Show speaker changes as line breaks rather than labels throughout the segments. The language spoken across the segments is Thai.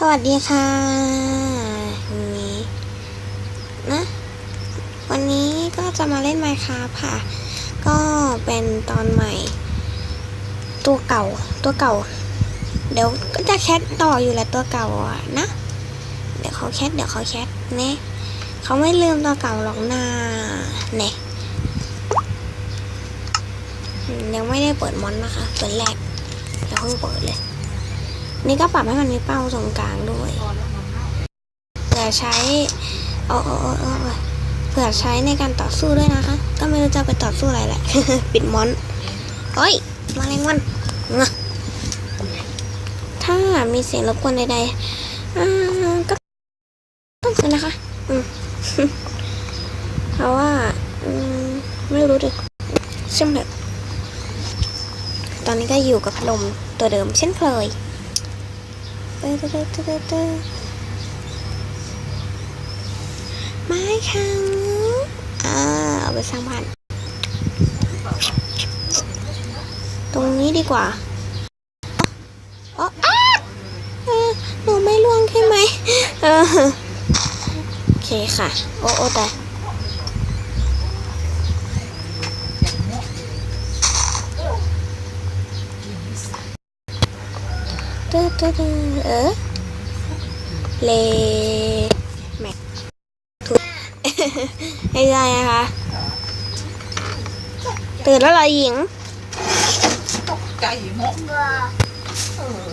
สวัสดีค่ะนี้นะ วันนี้ก็จะมาเล่น Minecraft ค่ะ ก็เป็นตอนใหม่ ตัวเก่าตัวเก่า เดี๋ยวก็จะแคทต่ออยู่แหละตัวเก่าอะนะ เดี๋ยวเขาแคทเดี๋ยวเขาแคทเนี่ยเขาไม่ลืมตัวเก่าหรอกนาเนี่ยยังไม่ได้เปิดมอนนะคะเปิดแรกเดี๋ยวเพิ่งเปิดเลย นี่ก็ปรับให้มันมีเป้าตรงกลางด้วยเผื่อใช้เออเออเออเออเผื่อใช้ในการต่อสู้ด้วยนะคะ ก็ไม่รู้จะไปต่อสู้อะไรแหละ ปิดมอนเฮ้ย มาแรงวันงะถ้ามีเสียงรบกวนใดๆก็ต้องคืนนะคะ อืมเพราะว่าอมไม่รู้ดิช่างเถอะตอนนี้ก็อยู่กับพัดลมตัวเดิมเช่นเคย ไม้คังอ่าเอาไปสร้างบ้าน ตรงนี้ดีกว่าอ๋ออ๋อเออหนูไม่ล่วงใช่ไหมเออโอเคค่ะ โอ้โอ้แต่ ตอเตอเตอเออเลแม็กถูกให้ได้นะคะตื่นแล้วเหรอหญิง
ตกใจหมดเออ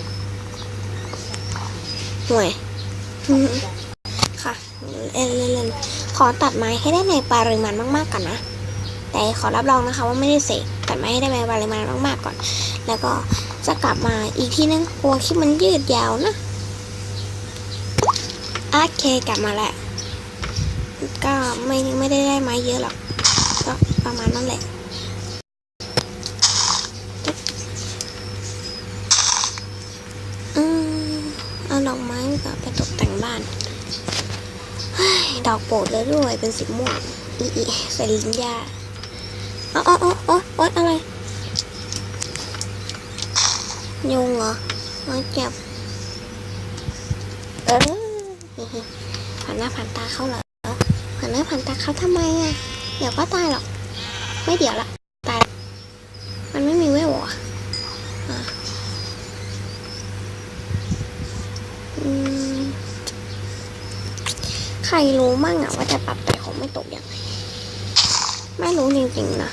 ห่วยค่ะเล่นเล่นเล่นขอตัดไม้ให้ได้ในปริมาณมากๆก่อนนะแต่ขอรับรองนะคะว่าไม่ได้เสกตัดไม้ให้ได้ในปริมาณมากๆก่อน แล้วก็ จะกลับมาอีกทีนึงกลัวคลิปมันยืดยาวนะโอเคกลับมาแล้ว ก็ไม่ไม่ได้ได้ไม้เยอะหรอกก็ประมาณนั้นแหละอืมเอาดอกไม้กับไปตกแต่งบ้านดอกโปรดเลยด้วยเป็นสีม่วงอีอีใส่ลิ้นยาอ๋ออ๋ออ๋ออ๋ออ๋ออะไร ยุงเหรอมาจับเออผ่านหน้าผ่านตาเขาเหรอผ่านหน้าผ่านตาเขาทำไมอะ เดี๋ยวก็ตายหรอก ไม่เดี๋ยวละตาย มันไม่มีเวลอะอะอืมใครรู้มั่งอะว่าจะปรับแต่ของไม่ตกยังไง ไม่รู้จริงๆนะ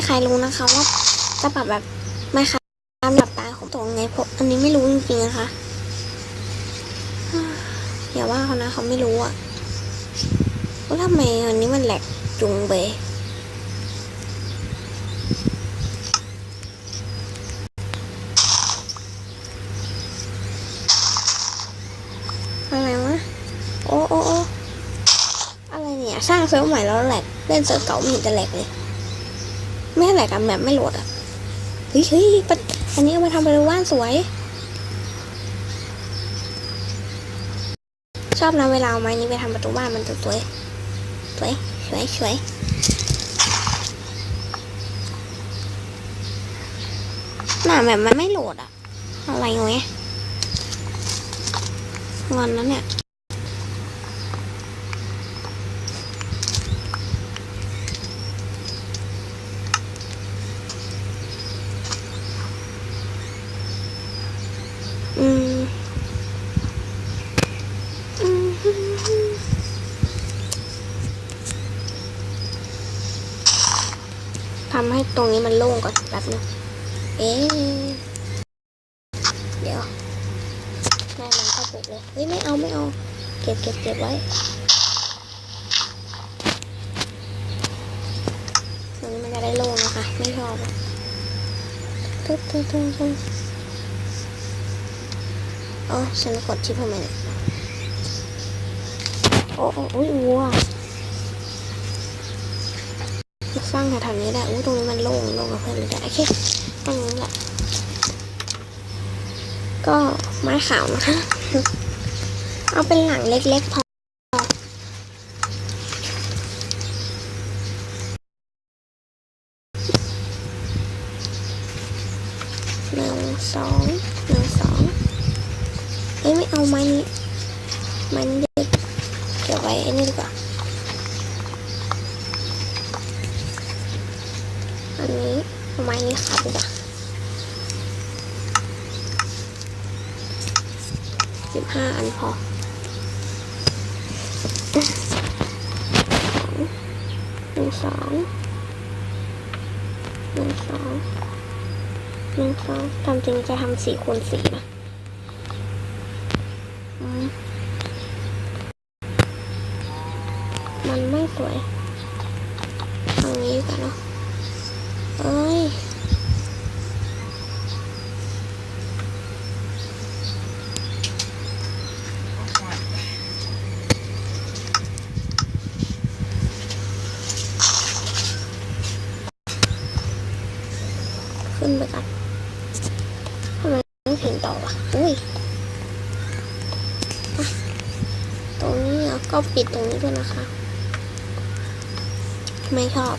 มีใครรู้นะคะว่าจะปรับแบบไม่ค่ะตามหลับตาของตกยังไงผมอันนี้ไม่รู้จริงๆนะคะอย่าว่าเขานะเขาไม่รู้อะว่าทำไมอันนี้มันแหลกจุงเบยอะไรวะโอ้โอ้โอ้อะไรเนี่ย สร้างเซิร์ฟใหม่แล้วแหลก เล่นเซิร์ฟเก่าไม่เห็นจะแหลกเลย ไม่แหลกอะแบบไม่โหลดอะเฮ้ยเฮ้ยอันนี้เอามาทำเป็นว่านสวย ชอบนะเวลาเอาไม้นี้ไปทำประตูบ้านมันสวยสวยสวยสวยหน้าแบบมันไม่โหลดอะอะไรเงี้ยงอนนั้นเนี่ย อืมอืมทำให้ ตรงนี้มันโล่งก่อนแป๊บนึงเอ๊เดี๋ยวแม่มันก็ปลุกเลยเฮ้ยไม่เอาไม่เอา เก็บเก็บเก็บไว้ตรงนี้มันจะได้โล่งนะคะ ไม่ชอบตึ๊ดตึ๊ดตึ๊ดตึ๊ดอ๋อฉันกดชิปทำไมเนี่ยโอ้โอ้ยวัว สร้างแถวๆนี้แหละอู้ตรงนี้มันโล่งโล่งกับเพื่อนเลยได้โอเคตรงนี้แหละก็ไม้ขาวนะคะเอาเป็นหลังเล็กๆพอหนึ่งสองหนึ่งสองเอ้ยไม่เอาไม้นี้มันเด็กเก็บไว้ไอ้นี่ดีกว่า นนี้เอาไม้นี้ครับดีกว่าสิบห้าอันพอหนึ่งสองหนึ่งสองหนึ่งสองทำจริงจะทำสี่คูณสี่นะมมันไม่สวยทางนี้กันเนาะ เอ้ยขึ้นไปกันทำไมไม่ถึงต่อวะอุ้ยตรงนี้อะก็ปิดตรงนี้ด้วยนะคะ ไม่ชอบ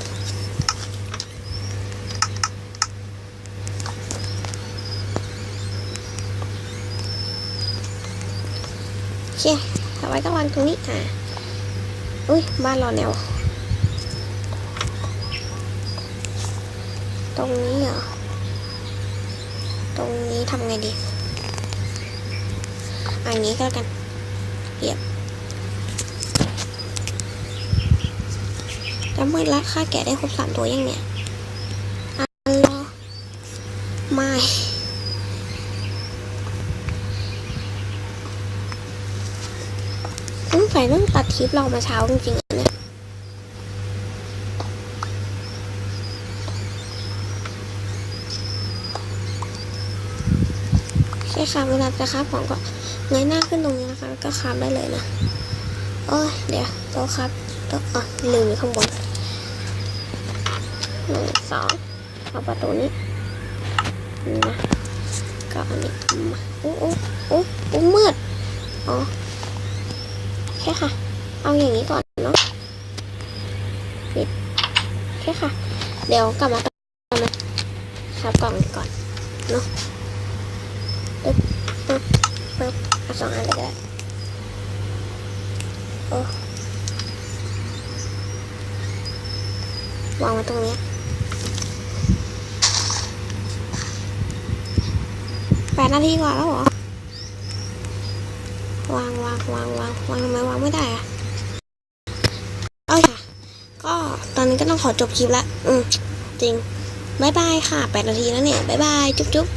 เคต่อไปก็วางตรงนี้อะอุ้ยบ้านเราแนว ตรงนี้เหรอ ตรงนี้ทำไงดีอันนี้ก็แล้วกันเหยียบจะมืดแล้วค่าแกะได้ครบสามตัวยังเนี่ยอันรอไม่ ต้องใส่เรื่องตัดคลิปเรามาเช้าจริงๆเนี่ยใช่ค่ะเวลาจะครับผมก็เงยหน้าขึ้นตรงนี้นะคะแล้วก็คับได้เลยนะโอ้ยเดี๋ยวโต๊ะครับโต๊ะอะลืมอยู่ข้างบนหนึ่งสองเอาประตูนี้นะก็อันนี้มาอู้อู้อู้อู้มืดอ๋อ ค่ะ เอาอย่างนี้ก่อนเนาะปิดแค่ค่ะ เดี๋ยวกลับมาตอนะครับกล่องก่อนเนาะปึ๊บปึ๊บปึ๊บเอาสองอันเลยก็ได้โอ้วางไว้ตรงนี้แปดนาทีกว่าแล้วเหรอ วางวางวางวางวางทำไมวางไม่ได้อะเอาค่ะ ก็ตอนนี้ก็ต้องขอจบคลิปละ อืมจริงบายบายค่ะแปดนาทีแล้วเนี่ยบายบาย จุ๊บจุ๊บ